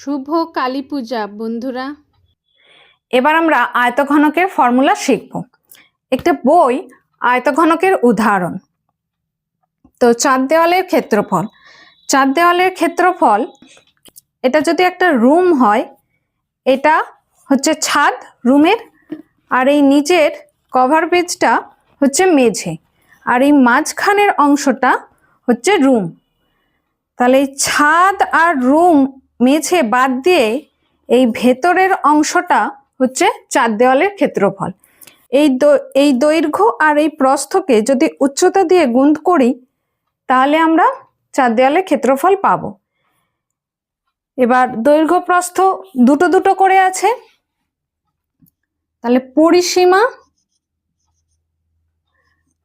শুভ কালী পূজা, বন্ধুরা। এবার আমরা আয়তঘনকের ফর্মুলা শিখব। একটা বই আয়তঘনকের উদাহরণ। তো চার দেওয়ালের ক্ষেত্রফল। চার দেওয়ালের ক্ষেত্রফল, এটা যদি একটা রুম হয়, এটা হচ্ছে ছাদ রুমের, আর এই নিচের কভার পেজটা হচ্ছে মেঝে, আর এই মাঝখানের অংশটা হচ্ছে রুম। তাহলে এই ছাদ আর রুম মেঝে বাদ দিয়ে এই ভেতরের অংশটা হচ্ছে চার দেওয়ালের ক্ষেত্রফল। এই এই দৈর্ঘ্য আর এই প্রস্থকে যদি উচ্চতা দিয়ে গুণ করি, তাহলে আমরা চার দেওয়ালের ক্ষেত্রফল পাবো। এবার দৈর্ঘ্য প্রস্থ দুটো দুটো করে আছে। তাহলে পরিসীমা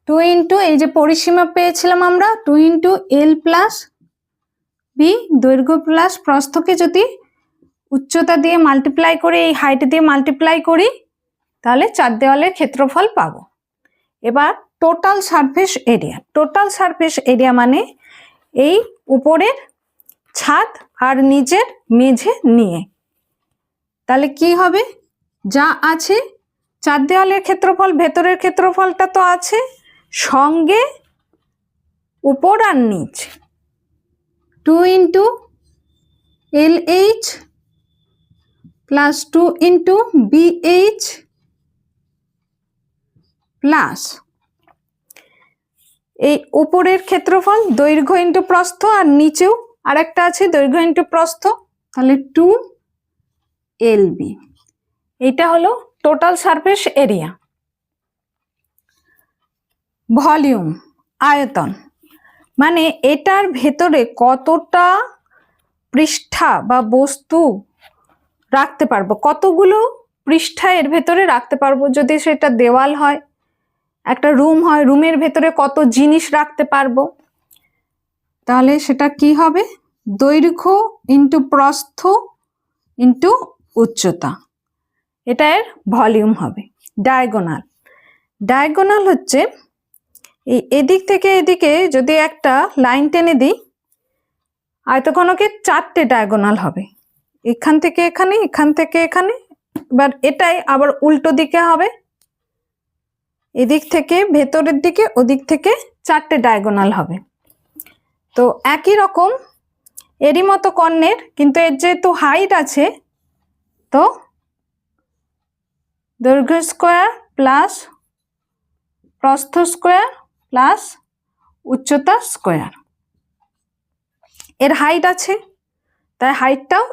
টু ইন্টু এই যে পরিসীমা পেয়েছিলাম আমরা two into L plus B, দৈর্ঘ্য প্লাস প্রস্থকে যদি উচ্চতা দিয়ে মাল্টিপ্লাই করে, এই হাইট দিয়ে মাল্টিপ্লাই করি, তাহলে চার দেওয়ালের ক্ষেত্রফল পাবো। এবার total surface area total surface area মানে এই উপরের ছাদ আর নিচের মেঝে নিয়ে। তাহলে কি হবে? যা আছে, চার দেওয়ালের ক্ষেত্রফল, ভেতরের ক্ষেত্রফলটা তো আছে, সঙ্গে উপর আর নিচ। Two into L H plus two into B H plus এই উপরের ক্ষেত্রফল দৈর্ঘ্য ইন্টু প্রস্থ আর নিচেও আরেকটা আছে, দৈর্ঘ্য ইন্টু প্রস্থ, তাহলে টু এল বি এটা হলো টোটাল সারফেস এরিয়া ভলিউম আয়তন। মানে এটার ভেতরে কতটা পৃষ্ঠা বা বস্তু রাখতে পারব? কতগুলো পৃষ্ঠা এর ভেতরে রাখতে পারব যদি সেটা দেওয়াল হয়, একটা রুম হয়, রুমের ভেতরে কত জিনিস রাখতে পারব? তাহলে সেটা কি হবে? দৈর্ঘ্য ইন্টু প্রস্থ ইন্টু উচ্চতা। এটা এর ভলিউম হবে। ডায়াগোনাল। ডায়াগোনাল হচ্ছে এই এদিক থেকে এদিকে যদি একটা লাইন টেনে দিই, আয়তঘনকের চারটে ডায়াগোনাল হবে। এখান থেকে এখানে, এখান থেকে এখানে, এবার এটাই আবার উল্টো দিকে হবে। এদিক থেকে ভেতরের দিকে, ওদিক থেকে চারটে ডায়াগোনাল হবে। তো একই রকম, এরই মতো কর্ণের, কিন্তু এর যেহেতু হাইট আছে, তো দৈর্ঘ্য স্কোয়ার প্লাস প্রস্থ স্কোয়ার প্লাস উচ্চতা স্কোয়ার। এর হাইট আছে তাই হাইটটাও